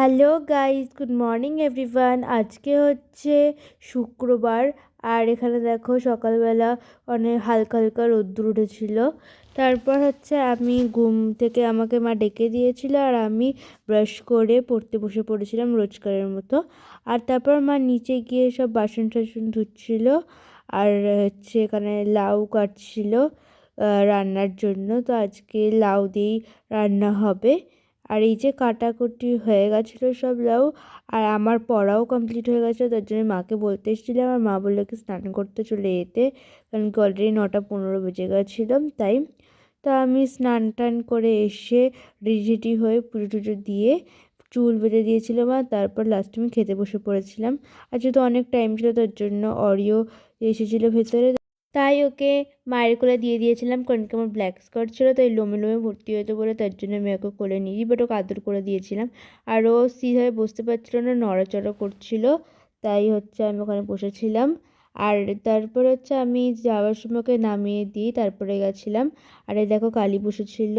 Hello guys good morning everyone আজকে হচ্ছে শুক্রবার। আর এখানে দেখো, সকালবেলা অনেক হালকা হালকা রোদ্দুর উঠেছিল। তারপর হচ্ছে আমি ঘুম থেকে আমাকে মা ডেকে দিয়েছিল আর আমি ব্রাশ করে পড়তে বসে পড়েছিলাম রোজকারের মতো। আর তারপর মা নিচে গিয়ে সব বাসন টাসন ধুচ্ছিল আর হচ্ছে এখানে লাউ কাটছিল রান্নার জন্য। তো আজকে লাউ দিয়েই রান্না হবে। আর এই যে কাটাকুটি হয়ে গেছিল সব লাউ, আর আমার পড়াও কমপ্লিট হয়ে গেছিল তার জন্য মাকে বলতে এসেছিলাম, আর মা বলল কি স্নান করতে চলে যেতে, কারণ কি অলরেডি নটা পনেরো বেজে গেছিল, তাই। তা আমি স্নান টান করে এসে রেডি হয়ে পুজো টুজো দিয়ে চুল বেঁধে দিয়েছিলাম আর তারপর লাস্টে আমি খেতে বসে পড়েছিলাম। আর যেহেতু অনেক টাইম ছিল, তার জন্য অরিও এসেছিল ভেতরে তাই ওকে মায়ের কোলে দিয়ে দিয়েছিলাম, কারণ কি আমার ব্ল্যাক স্কার্ট ছিল, তাই লোমে লোমে ভর্তি হতো বলে তার জন্য আমি ওকে কোলে নিই বাট ওকে আদর করে দিয়েছিলাম। আর ও সিধায় বসতে পারছিল না, নড়াচড়া করছিল, তাই হচ্ছে আমি ওখানে বসেছিলাম। আর তারপরে হচ্ছে আমি যাওয়ার সময় ওকে নামিয়ে দিই তারপরে গেছিলাম। আর এই দেখো কালী বসেছিল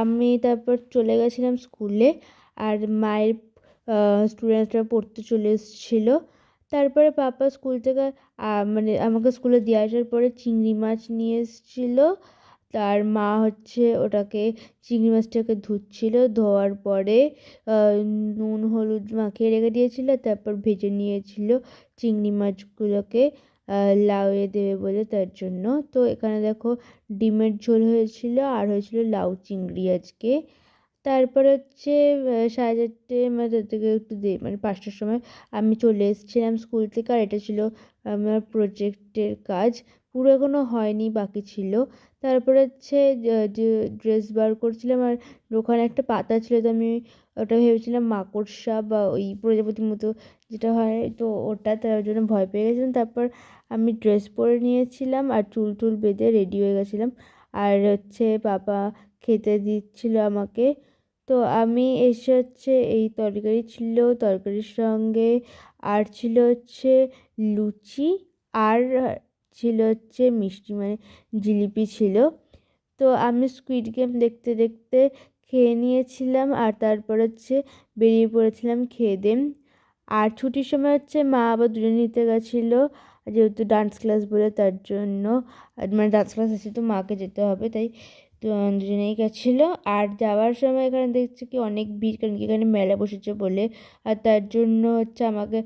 আমি তারপর চলে গেছিলাম স্কুলে আর মায়ের স্টুডেন্টরা পড়তে চলে এসেছিল। তারপরে পাপা স্কুল থেকে মানে আমাকে স্কুলে দিয়ে আসার পরে চিংড়ি মাছ নিয়ে এসেছিল। তার মা হচ্ছে ওটাকে, চিংড়ি মাছটাকে ধুচ্ছিল, ধোয়ার পরে নুন, হলুদ মাখিয়ে রেখে দিয়েছিল, তারপর ভেজে নিয়েছিল চিংড়ি মাছগুলোকে লাউয়ে দেবে বলে তার জন্য। তো এখানে দেখো ডিমের ঝোল হয়েছিল, আর হয়েছিল লাউ চিংড়ি আজকে। তারপর হচ্ছে সাড়ে চারটে মানে তার থেকে একটু দে মানে পাঁচটার সময় আমি চলে এসেছিলাম স্কুল থেকে, আর এটা ছিল আমার প্রজেক্টের কাজ। পুরো এখনও হয়নি, বাকি ছিল। তারপরে হচ্ছে যে ড্রেস বার করছিলাম, আর ওখানে একটা পাতা ছিল, তো আমি ওটা ভেবেছিলাম মাকড়সা বা ওই প্রজাপতির মতো যেটা হয়, তো ওটা তার জন্য ভয় পেয়ে গেছিলাম। তারপর আমি ড্রেস পরে নিয়েছিলাম, আর চুল টুল বেঁধে রেডি হয়ে গেছিলাম। আর হচ্ছে বাবা খেতে দিচ্ছিল আমাকে। তো আমি এসে হচ্ছে এই তরকারি ছিল, তরকারির সঙ্গে আর ছিল হচ্ছে লুচি আর ছিল হচ্ছে মিষ্টি মানে জিলিপি ছিল। তো আমি স্কুইড গেম দেখতে দেখতে খেয়ে নিয়েছিলাম আর তারপর হচ্ছে বেরিয়ে পড়েছিলাম খেয়ে দেম আর ছুটির সময় হচ্ছে মা আবার দুজন নিতে গেছিল, যেহেতু ডান্স ক্লাস বলে তার জন্য মানে ডান্স ক্লাস আছে তো মাকে যেতে হবে, তাই দুজনেই গেছিল। আর যাওয়ার সময় এখানে দেখছি কি অনেক ভিড়, কারণ কি এখানে মেলা বসেছে বলে। আর তার জন্য হচ্ছে আমাকে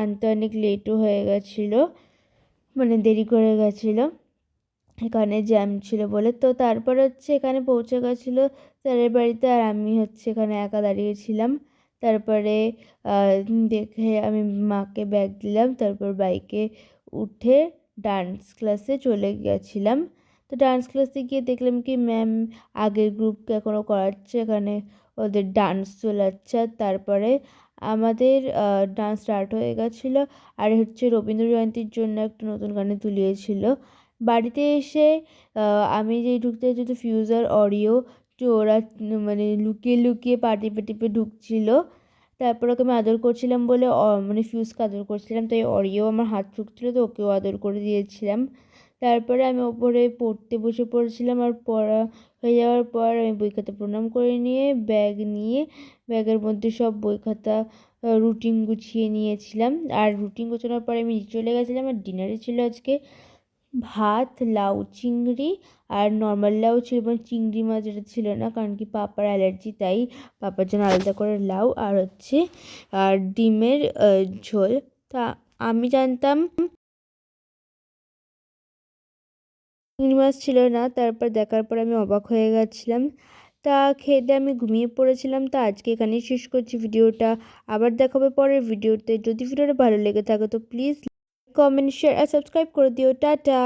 আনতে অনেক লেটও হয়ে গেছিল। মানে দেরি করে গেছিল। এখানে জ্যাম ছিল বলে। তো তারপর হচ্ছে এখানে পৌঁছে গেছিল স্যারের বাড়িতে। আর আমি হচ্ছে এখানে একা দাঁড়িয়েছিলাম তারপরে দেখে আমি মাকে ব্যাগ দিলাম। তারপর বাইকে উঠে ডান্স ক্লাসে চলে গেছিলাম। তো ডান্স ক্লাসে গিয়ে দেখলাম কি ম্যাম আগের গ্রুপকে এখনও করাচ্ছে। এখানে ওদের ডান্স চলাচ্ছে। আর তারপরে আমাদের ডান্স স্টার্ট হয়ে গেছিল। আর হচ্ছে রবীন্দ্র জয়ন্তীর জন্য একটা নতুন গানে তুলিয়েছিল। বাড়িতে এসে আমি যেই ঢুকতে যেহেতু ফিউজার অডিও তো ওরা মানে লুকিয়ে লুকিয়ে পা টিপে টিপে ঢুকছিলো। তারপর ওকে আমি আদর করছিলাম বলে মানে ফিউজকে আদর করছিলাম। তাই অরিও আমার হাত ঠুকছিলো, তো ওকেও আদর করে দিয়েছিলাম। তারপরে আমি ওপরে পড়তে বসে পড়েছিলাম আর পড়া হয়ে যাওয়ার পর আমি বই খাতা প্রণাম করে নিয়ে ব্যাগ নিয়ে, ব্যাগের মধ্যে সব বই খাতা রুটিন গুছিয়ে নিয়েছিলাম। আর রুটিন গোছানোর পরে আমি চলে গেছিলাম আর ডিনারে ছিল আজকে ভাত, লাউ, চিংড়ি আর নর্মাল লাউ ছিল এবং চিংড়ি মাছ যেটা ছিল না, কারণ কি পাপার অ্যালার্জি তাই পাপার জন্য আলাদা করে লাউ আর হচ্ছে, আর ডিমের ঝোল। তা আমি জানতাম চিংড়ি মাছ ছিল না, তারপর দেখার পর আমি অবাক হয়ে গেছিলাম। তা খেয়ে আমি ঘুমিয়ে পড়েছিলাম। তা আজকে এখানেই শেষ করছি ভিডিওটা। আবার দেখাবে পরের ভিডিওতে। যদি ভিডিওটা ভালো লেগে থাকে তো প্লিজ কমেন্ট শেয়ার আর সাবস্ক্রাইব করে দিও। টাটা!